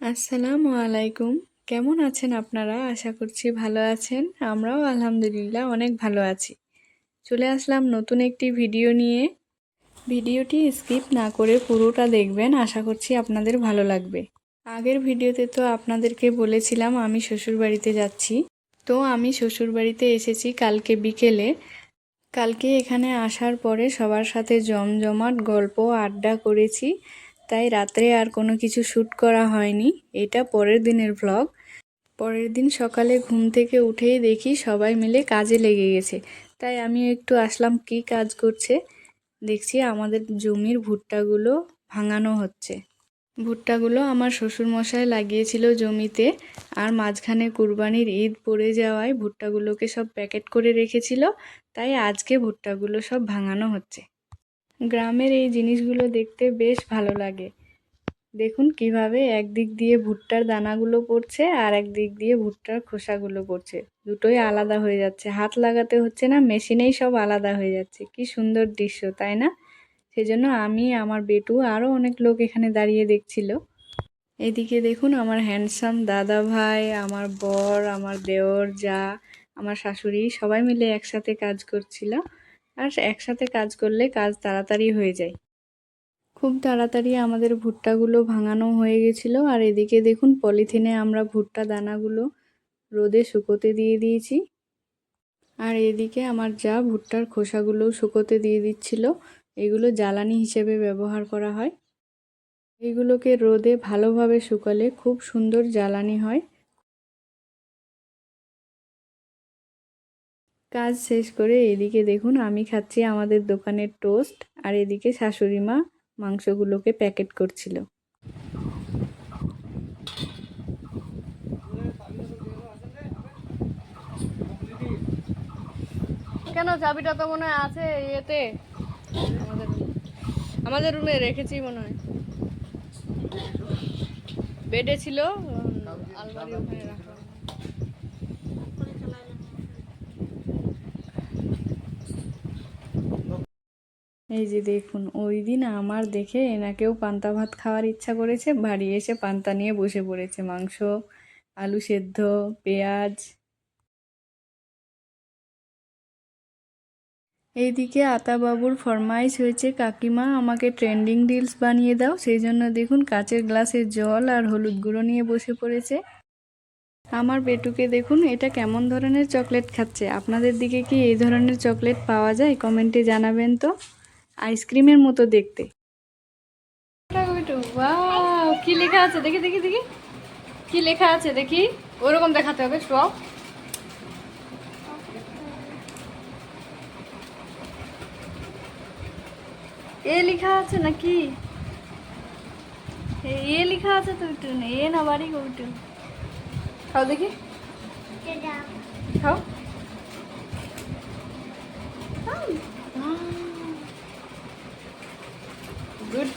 আসসালামু আলাইকুম। কেমন আছেন আপনারা? আশা করছি ভালো আছেন। আমরাও আলহামদুলিল্লাহ অনেক ভালো আছি। চলে আসলাম নতুন একটি ভিডিও নিয়ে। ভিডিওটি স্কিপ না করে পুরোটা দেখবেন। আশা করছি আপনাদের ভালো লাগবে। আগের ভিডিওতে তো আপনাদেরকে বলেছিলাম আমি শ্বশুরবাড়িতে যাচ্ছি। তো আমি শ্বশুরবাড়িতে এসেছি কালকে বিকেলে। কালকে এখানে আসার পরে সবার সাথে জমজমাট গল্প আড্ডা করেছি। তাই রাত্রে আর কোনো কিছু শ্যুট করা হয়নি। এটা পরের দিনের ভ্লগ পরের দিন সকালে ঘুম থেকে উঠেই দেখি সবাই মিলে কাজে লেগে গেছে। তাই আমি একটু আসলাম কি কাজ করছে। দেখছি আমাদের জমির ভুট্টাগুলো ভাঙানো হচ্ছে। ভুট্টাগুলো আমার শ্বশুরমশাই লাগিয়েছিল জমিতে আর মাঝখানে কুরবানির ঈদ পড়ে যাওয়ায় ভুট্টাগুলোকে সব প্যাকেট করে রেখেছিল। তাই আজকে ভুট্টাগুলো সব ভাঙানো হচ্ছে। গ্রামের এই জিনিসগুলো দেখতে বেশ ভালো লাগে। দেখুন কীভাবে একদিক দিয়ে ভুট্টার দানাগুলো পড়ছে আর একদিক দিয়ে ভুট্টার খোসাগুলো পড়ছে। দুটোই আলাদা হয়ে যাচ্ছে। হাত লাগাতে হচ্ছে না, মেশিনেই সব আলাদা হয়ে যাচ্ছে। কি সুন্দর দৃশ্য, তাই না? সেজন্য আমি, আমার বেটু আরও অনেক লোক এখানে দাঁড়িয়ে দেখছিল। এদিকে দেখুন আমার হ্যান্ডসাম দাদা ভাই, আমার বর, আমার দেওর যা, আমার শাশুড়ি সবাই মিলে একসাথে কাজ করছিল। আর একসাথে কাজ করলে কাজ তাড়াতাড়ি হয়ে যায়। খুব তাড়াতাড়ি আমাদের ভুট্টাগুলো ভাঙানো হয়ে গেছিল আর এদিকে দেখুন পলিথিনে আমরা ভুট্টা দানাগুলো রোদে শুকোতে দিয়ে দিয়েছি। আর এদিকে আমার যা ভুট্টার খোসাগুলো শুকোতে দিয়ে দিচ্ছিল, এগুলো জ্বালানি হিসেবে ব্যবহার করা হয়। এগুলোকে রোদে ভালোভাবে শুকালে খুব সুন্দর জ্বালানি হয়। কাজ শেষ করে এদিকে দেখুন, আমি খাচ্ছি আমাদের দোকানের টোস্ট আর এদিকে শাশুড়ি মা মাংসগুলোকে প্যাকেট করছিল। কেন চাবিটা তো মনে হয় আছে ইয়েতে? আমাদের আমাদের রুমে রেখেছি মনে হয়। বেডে ছিল আলমারি ওখানে রাখলাম এই যে দেখুন, ওই দিন আমার দেখে এনাকেও পান্তা ভাত খাওয়ার ইচ্ছা করেছে। বাড়ি এসে পান্তা নিয়ে বসে পড়েছে। মাংস, আলু সেদ্ধ, পেঁয়াজ। এইদিকে আতাবাবুর ফরমাইশ হয়েছে, কাকিমা, আমাকে ট্রেন্ডিং রিলস বানিয়ে দাও। সেই জন্য দেখুন, কাচের গ্লাসে জল আর হলুদ গুঁড়ো নিয়ে বসে পড়েছে। আমার বেটুকে দেখুন, এটা কেমন ধরনের চকলেট খাচ্ছে? আপনাদের দিকে কি এই ধরনের চকলেট পাওয়া যায়? কমেন্টে জানাবেন তো। আইসক্রিমের মতো দেখতে। কি লেখা আছে? দেখি দেখি দেখি। কি লেখা আছে? দেখি। ওরকম দেখাতে হবে সব এ লেখা আছে নাকি? এ লেখা আছে তো একটু এ না বাড়ি একটু। খাও দেখি। খাও।